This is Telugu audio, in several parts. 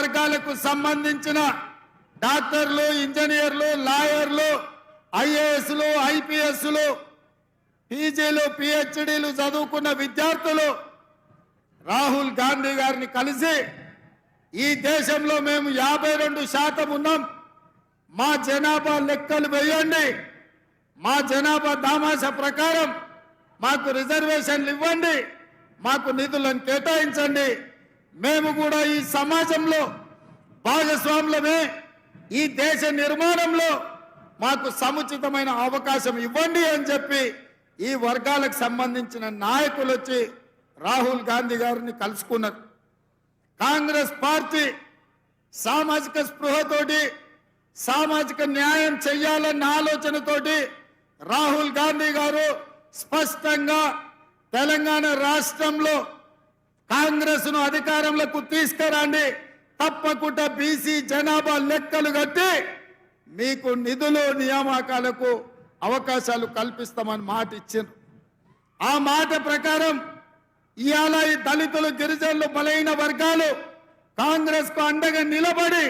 వర్గాలకు సంబంధించిన డాక్టర్లు ఇంజనీర్లు లాయర్లు ఐఏఎస్లు ఐపీఎస్లు పీజీలు పిహెచ్డీలు చదువుకున్న విద్యార్థులు రాహుల్ గాంధీ గారిని కలిసి ఈ దేశంలో మేము యాభై రెండు శాతం ఉన్నాం. మా జనాభా లెక్కలు వేయండి. మా జనాభా దామాష ప్రకారం మాకు రిజర్వేషన్లు ఇవ్వండి. మాకు నిధులను కేటాయించండి. మేము కూడా ఈ సమాజంలో భాగస్వాములమే ఈ దేశ నిర్మాణంలో మాకు సముచితమైన అవకాశం ఇవ్వండి అని చెప్పి ఈ వర్గాలకు సంబంధించిన నాయకులు వచ్చి రాహుల్ గాంధీ గారిని కలుసుకున్నారు. కాంగ్రెస్ పార్టీ సామాజిక స్పృహతోటి సామాజిక న్యాయం చెయ్యాలన్న ఆలోచనతోటి రాహుల్ గాంధీ గారు స్పష్టంగా తెలంగాణ రాష్ట్రంలో కాంగ్రెస్ను అధికారంలోకి తీసుకురండి. తప్పకుండా బీసీ జనాభా లెక్కలు కట్టి మీకు నిధులు నియామకాలకు అవకాశాలు కల్పిస్తామని మాట ఇచ్చారు ఆ మాట ప్రకారం ఇవాళ ఈ దళితులు గిరిజనులు బలైన వర్గాలు కాంగ్రెస్కు అండగా నిలబడి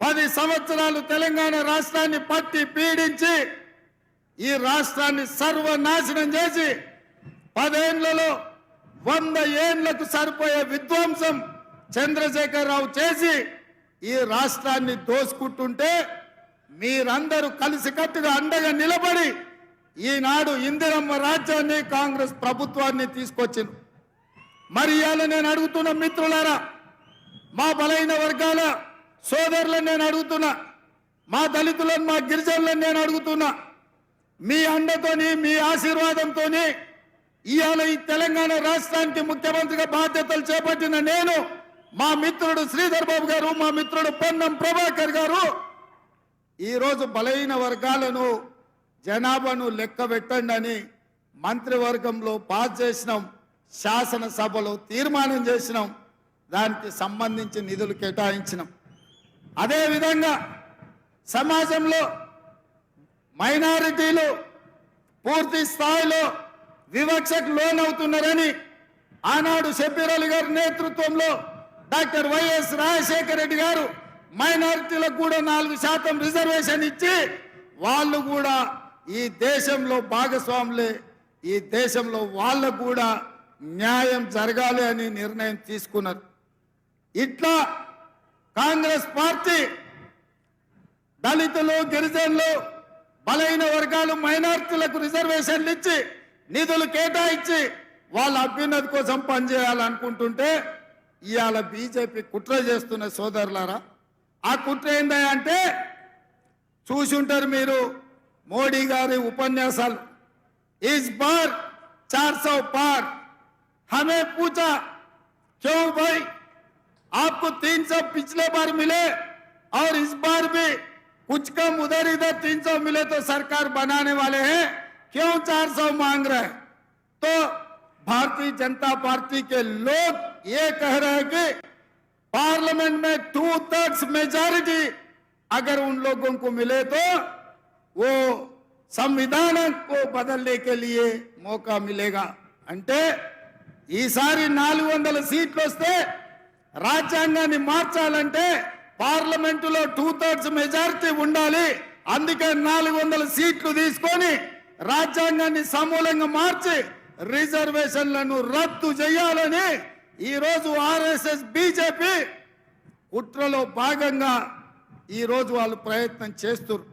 పది సంవత్సరాలు తెలంగాణ రాష్ట్రాన్ని పట్టి పీడించి ఈ రాష్ట్రాన్ని సర్వనాశనం చేసి పదేళ్ళలో వంద ఏండ్లకు సరిపోయే విధ్వంసం చంద్రశేఖరరావు చేసి ఈ రాష్ట్రాన్ని దోసుకుంటుంటే మీరందరూ కలిసికట్టుగా అండగా నిలబడి ఈనాడు ఇందిరమ్మ రాజ్యాన్ని కాంగ్రెస్ ప్రభుత్వాన్ని తీసుకొచ్చింది. మరి ఇవాళ నేను అడుగుతున్న మిత్రులారా మా బలైన వర్గాల సోదరులను నేను అడుగుతున్నా మా దళితులను మా గిరిజనులను నేను అడుగుతున్నా మీ అండతోని మీ ఆశీర్వాదంతోని ఇవాళ ఈ తెలంగాణ రాష్ట్రానికి ముఖ్యమంత్రిగా బాధ్యతలు చేపట్టిన నేను మా మిత్రుడు శ్రీధర్ బాబు గారు మా మిత్రుడు పొన్నం ప్రభాకర్ గారు ఈరోజు బలైన వర్గాలను జనాభాను లెక్క పెట్టండి అని మంత్రివర్గంలో పాస్ చేసినాం శాసనసభలో తీర్మానం చేసినాం దానికి సంబంధించి నిధులు కేటాయించినాం. అదేవిధంగా సమాజంలో మైనారిటీలు పూర్తి స్థాయిలో వివక్షకు లోనవుతున్నారని ఆనాడు షబీర్ గారి నేతృత్వంలో డాక్టర్ వైఎస్ రాజశేఖర రెడ్డి గారు మైనారిటీలకు కూడా నాలుగు శాతం రిజర్వేషన్ ఇచ్చి వాళ్ళు కూడా ఈ దేశంలో భాగస్వాములే ఈ దేశంలో వాళ్ళకు కూడా న్యాయం జరగాలి అని నిర్ణయం తీసుకున్నారు. ఇట్లా కాంగ్రెస్ పార్టీ దళితులు గిరిజనులు బలైన వర్గాలు మైనార్టీలకు రిజర్వేషన్లు ఇచ్చి నిధులు కేటాయించి వాళ్ళ అభ్యున్నతి కోసం పనిచేయాలనుకుంటుంటే ఇవాళ బీజేపీ కుట్ర చేస్తున్న సోదరులారా ఆ కుట్ర ఏందా అంటే చూసి ఉంటారు మీరు మోడీ గారి ఉపన్యాసాలు ఇస్ బార్ చార్ सौ पार हमें पूछा क्यों भाई आपको तीन सौ पिछले बार मिले और इस बार भी कुछ कम उधर इधर तीन सौ मिले तो सरकार बनाने वाले हैं क्यों चार सौ मांग रहे हैं तो भारतीय जनता पार्टी के लोग ये कह रहे हैं कि पार्लियामेंट में टू थर्ड्स मेजॉरिटी अगर उन लोगों को मिले तो वो సంవిధాన को बदलने के लिए मौका मिलेगा అంటే ఈసారి నాలుగు వందల సీట్లు వస్తే రాజ్యాంగాన్ని మార్చాలంటే పార్లమెంటులో టూ థర్డ్స్ మెజారిటీ ఉండాలి అందుకే నాలుగు వందల సీట్లు తీసుకొని రాజ్యాంగాన్ని సమూలంగా మార్చి రిజర్వేషన్లను రద్దు చేయాలని ఈరోజు ఆర్ఎస్ఎస్ బీజేపీ కుట్రలో భాగంగా ఈరోజు వాళ్ళు ప్రయత్నం చేస్తున్నారు.